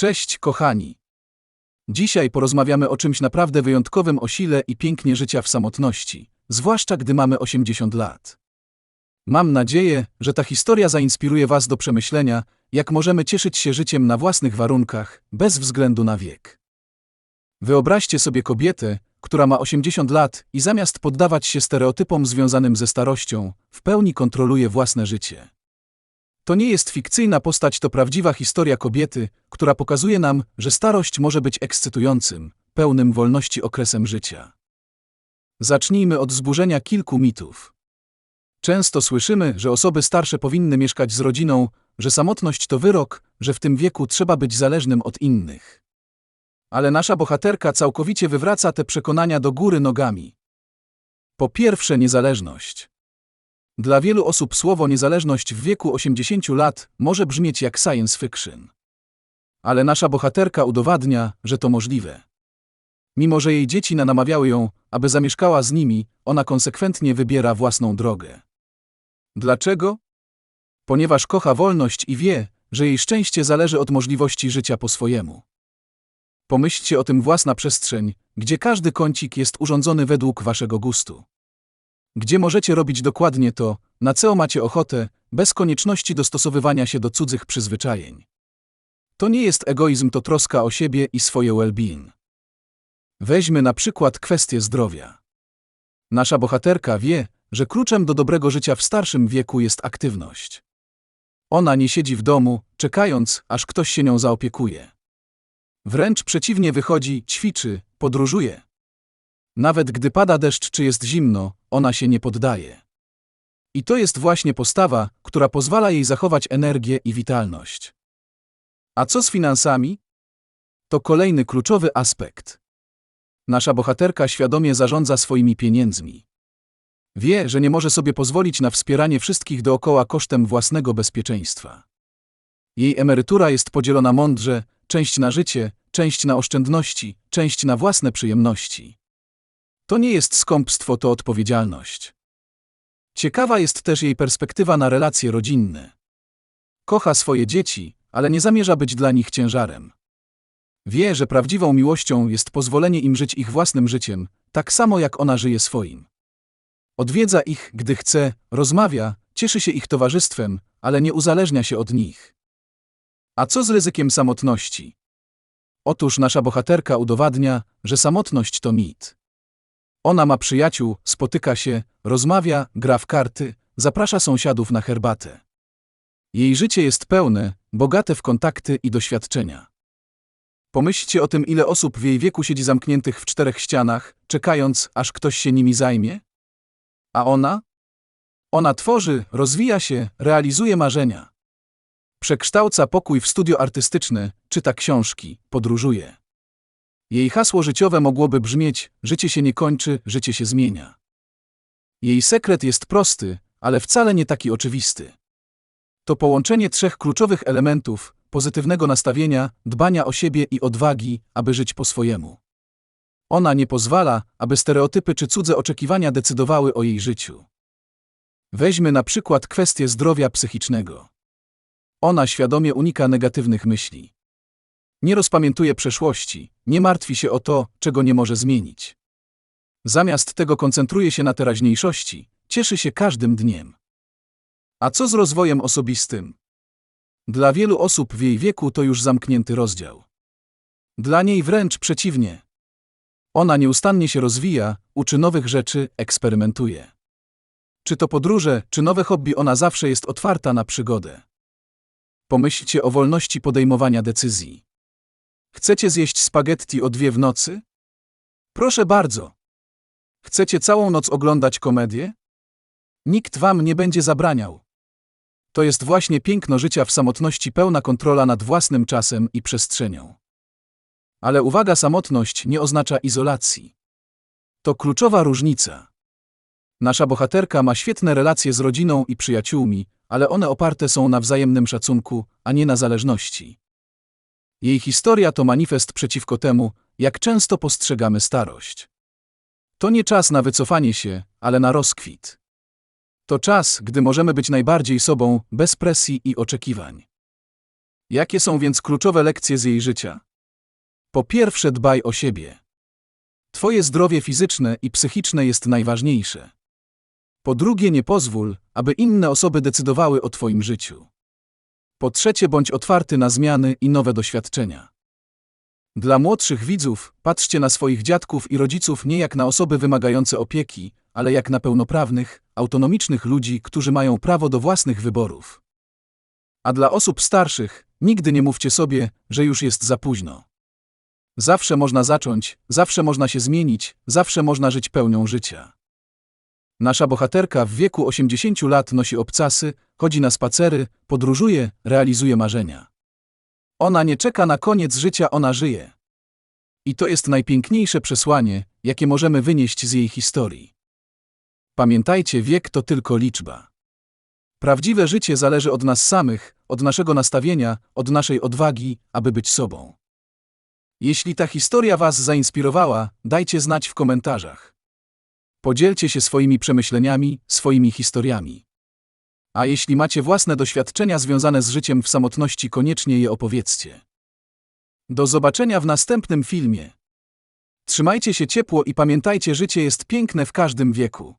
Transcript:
Cześć, kochani. Dzisiaj porozmawiamy o czymś naprawdę wyjątkowym o sile i pięknie życia w samotności, zwłaszcza gdy mamy 80 lat. Mam nadzieję, że ta historia zainspiruje Was do przemyślenia, jak możemy cieszyć się życiem na własnych warunkach, bez względu na wiek. Wyobraźcie sobie kobietę, która ma 80 lat i zamiast poddawać się stereotypom związanym ze starością, w pełni kontroluje własne życie. To nie jest fikcyjna postać, to prawdziwa historia kobiety, która pokazuje nam, że starość może być ekscytującym, pełnym wolności okresem życia. Zacznijmy od zburzenia kilku mitów. Często słyszymy, że osoby starsze powinny mieszkać z rodziną, że samotność to wyrok, że w tym wieku trzeba być zależnym od innych. Ale nasza bohaterka całkowicie wywraca te przekonania do góry nogami. Po pierwsze, niezależność. Dla wielu osób słowo niezależność w wieku 80 lat może brzmieć jak science fiction. Ale nasza bohaterka udowadnia, że to możliwe. Mimo, że jej dzieci namawiały ją, aby zamieszkała z nimi, ona konsekwentnie wybiera własną drogę. Dlaczego? Ponieważ kocha wolność i wie, że jej szczęście zależy od możliwości życia po swojemu. Pomyślcie o tym własna przestrzeń, gdzie każdy kącik jest urządzony według waszego gustu. Gdzie możecie robić dokładnie to, na co macie ochotę, bez konieczności dostosowywania się do cudzych przyzwyczajeń. To nie jest egoizm, to troska o siebie i swoje well-being. Weźmy na przykład kwestię zdrowia. Nasza bohaterka wie, że kluczem do dobrego życia w starszym wieku jest aktywność. Ona nie siedzi w domu, czekając, aż ktoś się nią zaopiekuje. Wręcz przeciwnie wychodzi, ćwiczy, podróżuje. Nawet gdy pada deszcz czy jest zimno, ona się nie poddaje. I to jest właśnie postawa, która pozwala jej zachować energię i witalność. A co z finansami? To kolejny kluczowy aspekt. Nasza bohaterka świadomie zarządza swoimi pieniędzmi. Wie, że nie może sobie pozwolić na wspieranie wszystkich dookoła kosztem własnego bezpieczeństwa. Jej emerytura jest podzielona mądrze, część na życie, część na oszczędności, część na własne przyjemności. To nie jest skąpstwo, to odpowiedzialność. Ciekawa jest też jej perspektywa na relacje rodzinne. Kocha swoje dzieci, ale nie zamierza być dla nich ciężarem. Wie, że prawdziwą miłością jest pozwolenie im żyć ich własnym życiem, tak samo jak ona żyje swoim. Odwiedza ich, gdy chce, rozmawia, cieszy się ich towarzystwem, ale nie uzależnia się od nich. A co z ryzykiem samotności? Otóż nasza bohaterka udowadnia, że samotność to mit. Ona ma przyjaciół, spotyka się, rozmawia, gra w karty, zaprasza sąsiadów na herbatę. Jej życie jest pełne, bogate w kontakty i doświadczenia. Pomyślcie o tym, ile osób w jej wieku siedzi zamkniętych w czterech ścianach, czekając, aż ktoś się nimi zajmie? A ona? Ona tworzy, rozwija się, realizuje marzenia. Przekształca pokój w studio artystyczne, czyta książki, podróżuje. Jej hasło życiowe mogłoby brzmieć: Życie się nie kończy, życie się zmienia. Jej sekret jest prosty, ale wcale nie taki oczywisty. To połączenie trzech kluczowych elementów: pozytywnego nastawienia, dbania o siebie i odwagi, aby żyć po swojemu. Ona nie pozwala, aby stereotypy czy cudze oczekiwania decydowały o jej życiu. Weźmy na przykład kwestię zdrowia psychicznego. Ona świadomie unika negatywnych myśli. Nie rozpamiętuje przeszłości, nie martwi się o to, czego nie może zmienić. Zamiast tego koncentruje się na teraźniejszości, cieszy się każdym dniem. A co z rozwojem osobistym? Dla wielu osób w jej wieku to już zamknięty rozdział. Dla niej wręcz przeciwnie. Ona nieustannie się rozwija, uczy nowych rzeczy, eksperymentuje. Czy to podróże, czy nowe hobby, ona zawsze jest otwarta na przygodę. Pomyślcie o wolności podejmowania decyzji. Chcecie zjeść spaghetti o dwie w nocy? Proszę bardzo. Chcecie całą noc oglądać komedię? Nikt wam nie będzie zabraniał. To jest właśnie piękno życia w samotności, pełna kontrola nad własnym czasem i przestrzenią. Ale uwaga, samotność nie oznacza izolacji. To kluczowa różnica. Nasza bohaterka ma świetne relacje z rodziną i przyjaciółmi, ale one oparte są na wzajemnym szacunku, a nie na zależności. Jej historia to manifest przeciwko temu, jak często postrzegamy starość. To nie czas na wycofanie się, ale na rozkwit. To czas, gdy możemy być najbardziej sobą, bez presji i oczekiwań. Jakie są więc kluczowe lekcje z jej życia? Po pierwsze, dbaj o siebie. Twoje zdrowie fizyczne i psychiczne jest najważniejsze. Po drugie, nie pozwól, aby inne osoby decydowały o Twoim życiu. Po trzecie, bądź otwarty na zmiany i nowe doświadczenia. Dla młodszych widzów, patrzcie na swoich dziadków i rodziców nie jak na osoby wymagające opieki, ale jak na pełnoprawnych, autonomicznych ludzi, którzy mają prawo do własnych wyborów. A dla osób starszych, nigdy nie mówcie sobie, że już jest za późno. Zawsze można zacząć, zawsze można się zmienić, zawsze można żyć pełnią życia. Nasza bohaterka w wieku 80 lat nosi obcasy, chodzi na spacery, podróżuje, realizuje marzenia. Ona nie czeka na koniec życia, ona żyje. I to jest najpiękniejsze przesłanie, jakie możemy wynieść z jej historii. Pamiętajcie, wiek to tylko liczba. Prawdziwe życie zależy od nas samych, od naszego nastawienia, od naszej odwagi, aby być sobą. Jeśli ta historia Was zainspirowała, dajcie znać w komentarzach. Podzielcie się swoimi przemyśleniami, swoimi historiami. A jeśli macie własne doświadczenia związane z życiem w samotności, koniecznie je opowiedzcie. Do zobaczenia w następnym filmie. Trzymajcie się ciepło i pamiętajcie, życie jest piękne w każdym wieku.